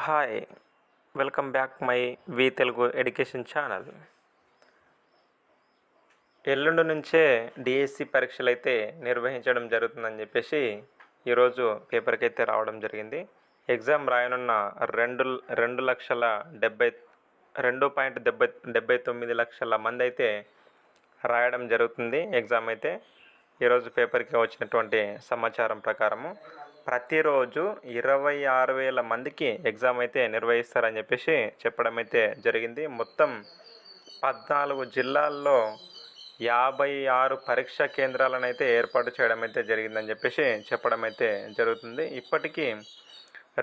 Hi welcome back my V Telugu education channel. ఎల్లుండి నుంచే DSC పరీక్షలు అయితే నిర్వహించడం జరుగుతుందని చెప్పేసి ఈరోజు పేపర్కి అయితే రావడం జరిగింది. ఎగ్జామ్ రాయనున్న రెండు రెండు లక్షల డెబ్బై రెండు పాయింట్ డెబ్బై డెబ్బై తొమ్మిది లక్షల మంది అయితే రాయడం జరుగుతుంది ఎగ్జామ్ అయితే. ఈరోజు పేపర్కి వచ్చినటువంటి సమాచారం ప్రకారము ప్రతిరోజు ఇరవై ఆరు వేల మందికి ఎగ్జామ్ అయితే నిర్వహిస్తారని చెప్పేసి చెప్పడం అయితే జరిగింది. మొత్తం పద్నాలుగు జిల్లాల్లో యాభై ఆరు పరీక్షా కేంద్రాలను అయితే ఏర్పాటు చేయడం అయితే జరిగిందని చెప్పేసి చెప్పడం అయితే జరుగుతుంది. ఇప్పటికీ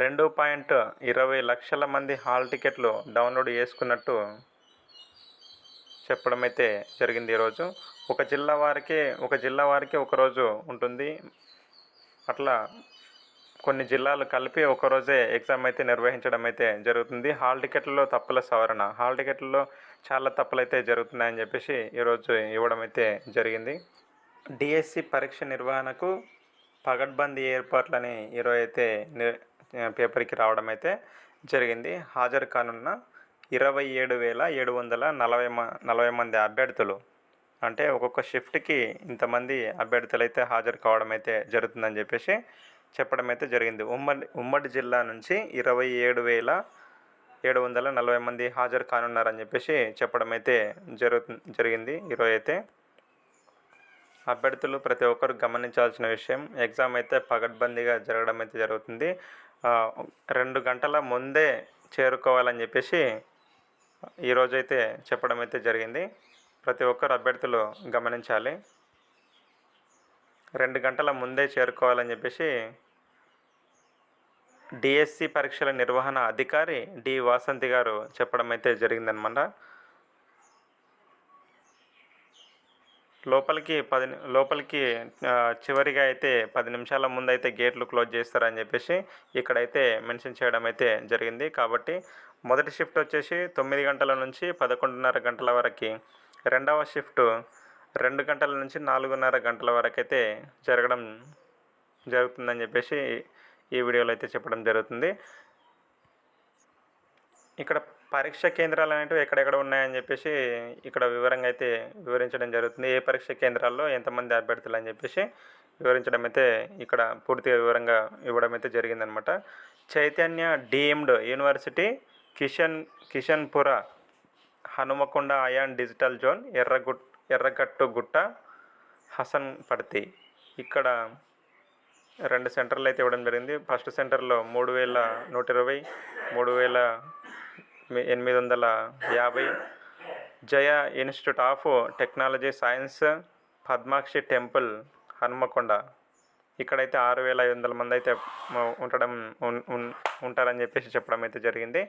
రెండు పాయింట్ ఇరవై లక్షల మంది హాల్ టికెట్లు డౌన్లోడ్ చేసుకున్నట్టు చెప్పడం అయితే జరిగింది ఈరోజు. ఒక జిల్లా వారికి ఒక జిల్లా వారికి ఒకరోజు ఉంటుంది. అట్లా కొన్ని జిల్లాలు కలిపి ఒకరోజే ఎగ్జామ్ అయితే నిర్వహించడం అయితే జరుగుతుంది. హాల్ టికెట్లలో తప్పుల సవరణ హాల్ టికెట్లలో చాలా తప్పులు అయితే జరుగుతున్నాయని చెప్పేసి ఈరోజు ఇవ్వడం అయితే జరిగింది. డిఎస్సి పరీక్ష నిర్వహణకు పగడ్బందీ ఏర్పాట్లని ఈరోజు అయితే పేపర్కి రావడం అయితే జరిగింది. హాజరు కానున్న ఇరవై ఏడు వేల ఏడు వందల నలభై మ నలభై మంది అభ్యర్థులు అంటే ఒక్కొక్క షిఫ్ట్కి ఇంతమంది అభ్యర్థులు అయితే హాజరు కావడం అయితే జరుగుతుందని చెప్పేసి చెప్పడం అయితే జరిగింది. ఉమ్మడి ఉమ్మడి జిల్లా నుంచి ఇరవై ఏడు వేల ఏడు వందల నలభై మంది హాజరు కానున్నారని చెప్పేసి చెప్పడం అయితే జరుగు జరిగింది. ఈరోజు అయితే అభ్యర్థులు ప్రతి ఒక్కరు గమనించాల్సిన విషయం ఎగ్జామ్ అయితే పగడ్బందీగా జరగడం అయితే జరుగుతుంది రెండు గంటల ముందే చేరుకోవాలని చెప్పేసి ఈరోజైతే చెప్పడం అయితే జరిగింది. ప్రతి ఒక్కరు అభ్యర్థులు గమనించాలి. రెండు గంటల ముందే చేరుకోవాలని చెప్పేసి డిఎస్సి పరీక్షల నిర్వహణ అధికారి డి వాసంతి గారు చెప్పడం అయితే జరిగిందనమాట. లోపలికి పది లోపలికి చివరిగా అయితే పది నిమిషాల ముందు అయితే గేట్లు క్లోజ్ చేస్తారని చెప్పేసి ఇక్కడైతే మెన్షన్ చేయడం అయితే జరిగింది. కాబట్టి మొదటి షిఫ్ట్ వచ్చేసి తొమ్మిది గంటల నుంచి పదకొండున్నర గంటల వరకు రెండవ షిఫ్ట్ రెండు గంటల నుంచి నాలుగున్నర గంటల వరకు అయితే జరగడం జరుగుతుందని చెప్పేసి ఈ వీడియోలో అయితే చెప్పడం జరుగుతుంది. ఇక్కడ పరీక్ష కేంద్రాలు అనేటివి ఎక్కడెక్కడ ఉన్నాయని చెప్పేసి ఇక్కడ వివరంగా అయితే వివరించడం జరుగుతుంది. ఏ పరీక్ష కేంద్రాల్లో ఎంతమంది అభ్యర్థులు అని చెప్పేసి వివరించడం అయితే ఇక్కడ పూర్తిగా వివరంగా ఇవ్వడం అయితే జరిగిందనమాట. Chaitanya deemed university Kishan Kishanpura Hanumakonda Ayan digital zone ఎర్రగుట్ Erragattu Gutta Hasan పర్తి ఇక్కడ రెండు సెంటర్లు అయితే ఇవ్వడం జరిగింది. ఫస్ట్ సెంటర్లో మూడు వేల నూట ఇరవై మూడు వేల ఎనిమిది వందల యాభై. Jaya institute of technology science Padmakshi temple Hanumakonda. ఇక్కడైతే ఆరు వేల ఐదు వందల మంది అయితే ఉండడం ఉంటారని చెప్పేసి చెప్పడం అయితే జరిగింది.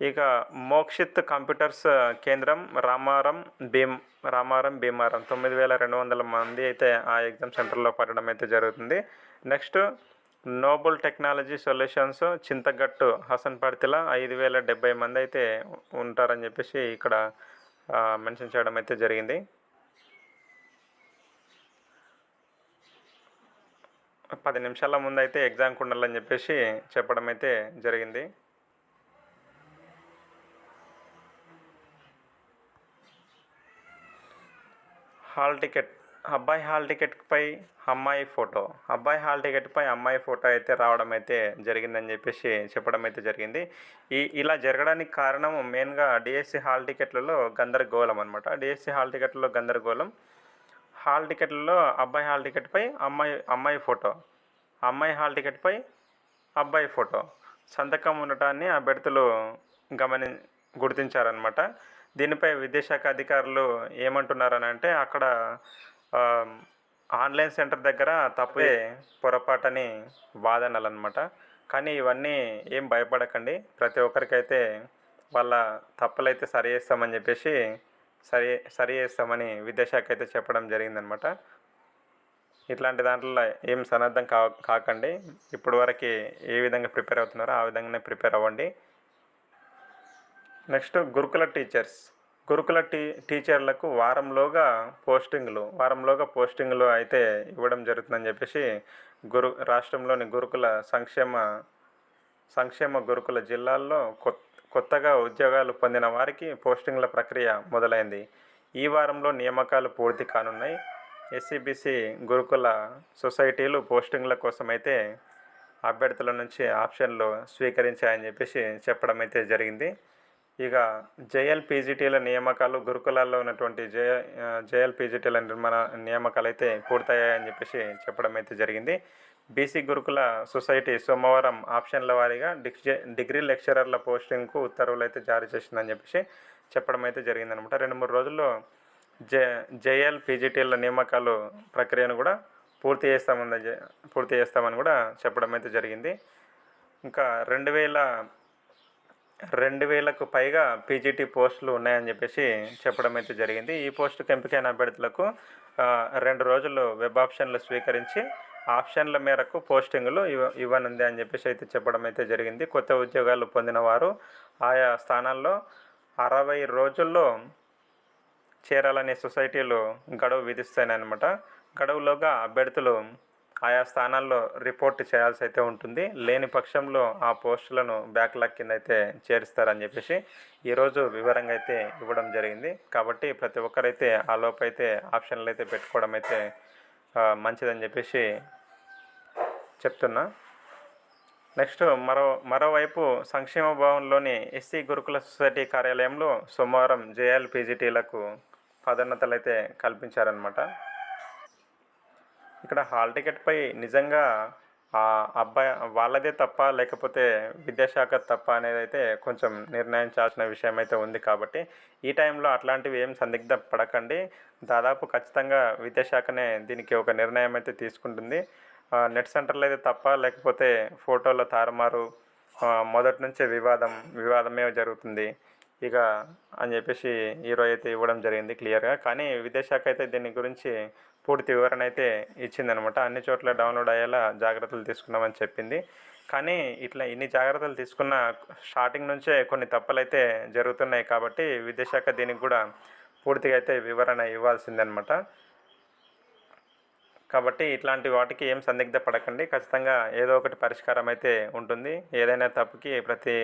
ఇక మోక్షిత్ కంప్యూటర్స్ కేంద్రం రామారం భీమ్ రామారం భీమారం. తొమ్మిది వేల రెండు వందల మంది అయితే ఆ ఎగ్జామ్ సెంటర్లో పడడం అయితే జరుగుతుంది. Next noble technology solutions Chintagattu హసన్పర్తిలో ఐదు వేల డెబ్బై మంది అయితే ఉంటారని చెప్పేసి ఇక్కడ మెన్షన్ చేయడం అయితే జరిగింది. పది నిమిషాల ముందు అయితే ఎగ్జామ్కి ఉండాలని చెప్పేసి చెప్పడం అయితే జరిగింది. హాల్ టికెట్ అబ్బాయి హాల్ టికెట్పై అమ్మాయి ఫోటో అబ్బాయి హాల్ టికెట్పై అమ్మాయి ఫోటో అయితే రావడం అయితే జరిగిందని చెప్పేసి చెప్పడం అయితే జరిగింది. ఈ ఇలా జరగడానికి కారణం మెయిన్గా డిఎస్సి హాల్ టికెట్లలో గందరగోళం అనమాట డిఎస్సి హాల్ టికెట్లలో గందరగోళం. హాల్ టికెట్లలో అబ్బాయి హాల్ టికెట్పై అమ్మాయి అమ్మాయి ఫోటో అమ్మాయి హాల్ టికెట్పై అబ్బాయి ఫోటో. సంతకం ఉండటాన్ని అభ్యర్థులు గమని గుర్తించారనమాట దీనిపై విద్యాశాఖ అధికారులు ఏమంటున్నారని అంటే అక్కడ ఆన్లైన్ సెంటర్ దగ్గర తప్పే పొరపాటని వాదనలు అనమాట కానీ ఇవన్నీ ఏం భయపడకండి. ప్రతి ఒక్కరికైతే వాళ్ళ తప్పులైతే సరి చేస్తామని చెప్పేసి సరి సరి చేస్తామని విద్యాశాఖ అయితే చెప్పడం జరిగిందనమాట ఇట్లాంటి దాంట్లో ఏం సన్నద్ధం కా కాకండి. ఇప్పుడు వరకు ఏ విధంగా ప్రిపేర్ అవుతున్నారో ఆ విధంగానే ప్రిపేర్ అవ్వండి. నెక్స్ట్ గురుకుల టీచర్స్. గురుకుల టీ టీచర్లకు వారంలోగా పోస్టింగ్లు వారంలోగా పోస్టింగ్లు అయితే ఇవ్వడం జరుగుతుందని చెప్పేసి గురు రాష్ట్రంలోని గురుకుల సంక్షేమ సంక్షేమ గురుకుల జిల్లాల్లో కొత్త కొత్తగా ఉద్యోగాలు పొందిన వారికి పోస్టింగ్ల ప్రక్రియ మొదలైంది. ఈ వారంలో నియామకాలు పూర్తి కానున్నాయి. ఎస్సీబీసీ గురుకుల సొసైటీలు పోస్టింగ్ల కోసం అయితే అభ్యర్థుల నుంచి ఆప్షన్లు స్వీకరించాయని చెప్పేసి చెప్పడం అయితే జరిగింది. ఇక జేఎల్ పీజీటీల నియామకాలు గురుకులాల్లో ఉన్నటువంటి జే జేఎల్ పీజీటీల నిర్మాణ నియామకాలు అయితే పూర్తయ్యాయని చెప్పేసి చెప్పడం అయితే జరిగింది. బీసీ గురుకుల సొసైటీ సోమవారం ఆప్షన్ల వారీగా డిగ్రీ డిగ్రీ లెక్చరర్ల పోస్టింగ్కు ఉత్తర్వులు అయితే జారీ చేసిందని చెప్పేసి చెప్పడం అయితే జరిగిందనమాట. రెండు మూడు రోజుల్లో జే జేఎల్ పీజీటీల నియామకాలు ప్రక్రియను కూడా పూర్తి చేస్తామని పూర్తి చేస్తామని కూడా చెప్పడం అయితే జరిగింది. ఇంకా రెండు వేల రెండు వేలకు పైగా పీజీటీ పోస్టులు ఉన్నాయని చెప్పేసి చెప్పడం అయితే జరిగింది. ఈ పోస్టుకు ఎంపికైన అభ్యర్థులకు రెండు రోజులు వెబ్ ఆప్షన్లు స్వీకరించి ఆప్షన్ల మేరకు పోస్టింగులు ఇవ్వ ఇవ్వనుంది అని చెప్పేసి అయితే చెప్పడం అయితే జరిగింది. కొత్త ఉద్యోగాలు పొందిన వారు ఆయా స్థానాల్లో అరవై రోజుల్లో చేరాలనే సొసైటీలు గడువు విధిస్తాయనమాట గడువులోగా అభ్యర్థులు ఆయా స్థానాల్లో రిపోర్ట్ చేయాల్సి అయితే ఉంటుంది. లేని పక్షంలో ఆ పోస్టులను బ్యాక్లాగ్ కింద అయితే చేరుస్తారని చెప్పేసి ఈరోజు వివరంగా అయితే ఇవ్వడం జరిగింది. కాబట్టి ప్రతి ఒక్కరైతే ఆ లోపైతే అయితే ఆప్షన్లు అయితే పెట్టుకోవడం అయితే మంచిదని చెప్పేసి చెప్తున్నా. నెక్స్ట్ మరో మరోవైపు సంక్షేమ భవన్లోని ఎస్సీ గురుకుల సొసైటీ కార్యాలయంలో సోమవారం జేఎల్ పీజీటీలకు పదోన్నతలు అయితే కల్పించారనమాట ఇక్కడ హాల్ టికెట్పై నిజంగా ఆ అబ్బాయి వాళ్ళదే తప్ప లేకపోతే విద్యాశాఖ తప్ప అనేది అయితే కొంచెం నిర్ణయించాల్సిన విషయం అయితే ఉంది కాబట్టి ఈ టైంలో అట్లాంటివి ఏం సందిగ్ధ పడకండి. దాదాపు ఖచ్చితంగా విద్యాశాఖనే దీనికి ఒక నిర్ణయం అయితే తీసుకుంటుంది. ఆ, నెట్ సెంటర్లో అయితే తప్ప లేకపోతే ఫోటోల తారుమారు మొదటి నుంచే వివాదం వివాదమే జరుగుతుంది. ఇక అని చెప్పేసి ఈరోజు అయితే ఇవ్వడం జరిగింది క్లియర్గా. కానీ విద్యాశాఖ అయితే దీని గురించి పూర్తి వివరణ అయితే ఇచ్చిందనమాట. అన్ని చోట్ల డౌన్లోడ్ అయ్యేలా జాగ్రత్తలు తీసుకున్నామని చెప్పింది. కానీ ఇట్లా ఇన్ని జాగ్రత్తలు తీసుకున్న స్టార్టింగ్ నుంచే కొన్ని తప్పులైతే జరుగుతున్నాయి కాబట్టి విద్యాశాఖ దీనికి కూడా పూర్తిగా అయితే వివరణ ఇవ్వాల్సిందనమాట. కాబట్టి ఇట్లాంటి వాటికి ఏం సందిగ్ధ పడకండి. ఖచ్చితంగా ఏదో ఒకటి పరిష్కారం అయితే ఉంటుంది. ఏదైనా తప్పుకి ప్రతి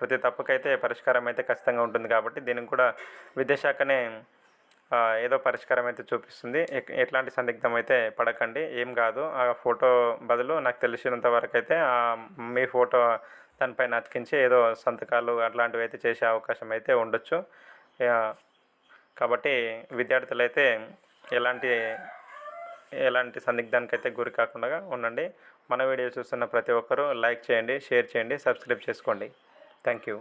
ప్రతి తప్పుకైతే పరిష్కారం అయితే ఖచ్చితంగా ఉంటుంది కాబట్టి దీనికి కూడా విద్యాశాఖనే ఏదో పరిష్కారం అయితే చూపిస్తుంది. ఎట్లాంటి సందిగ్ధం అయితే పడకండి. ఏం కాదు. ఆ ఫోటో బదులు నాకు తెలిసినంత వరకు అయితే మీ ఫోటో దానిపైన అతికించి ఏదో సంతకాలు అట్లాంటివి అయితే చేసే అవకాశం అయితే ఉండొచ్చు. కాబట్టి విద్యార్థులు అయితే ఎలాంటి ఎలాంటి సందిగ్ధానికి అయితే గురి కాకుండా ఉండండి. మన వీడియో చూస్తున్న ప్రతి ఒక్కరూ లైక్ చేయండి షేర్ చేయండి సబ్స్క్రైబ్ చేసుకోండి. Thank you.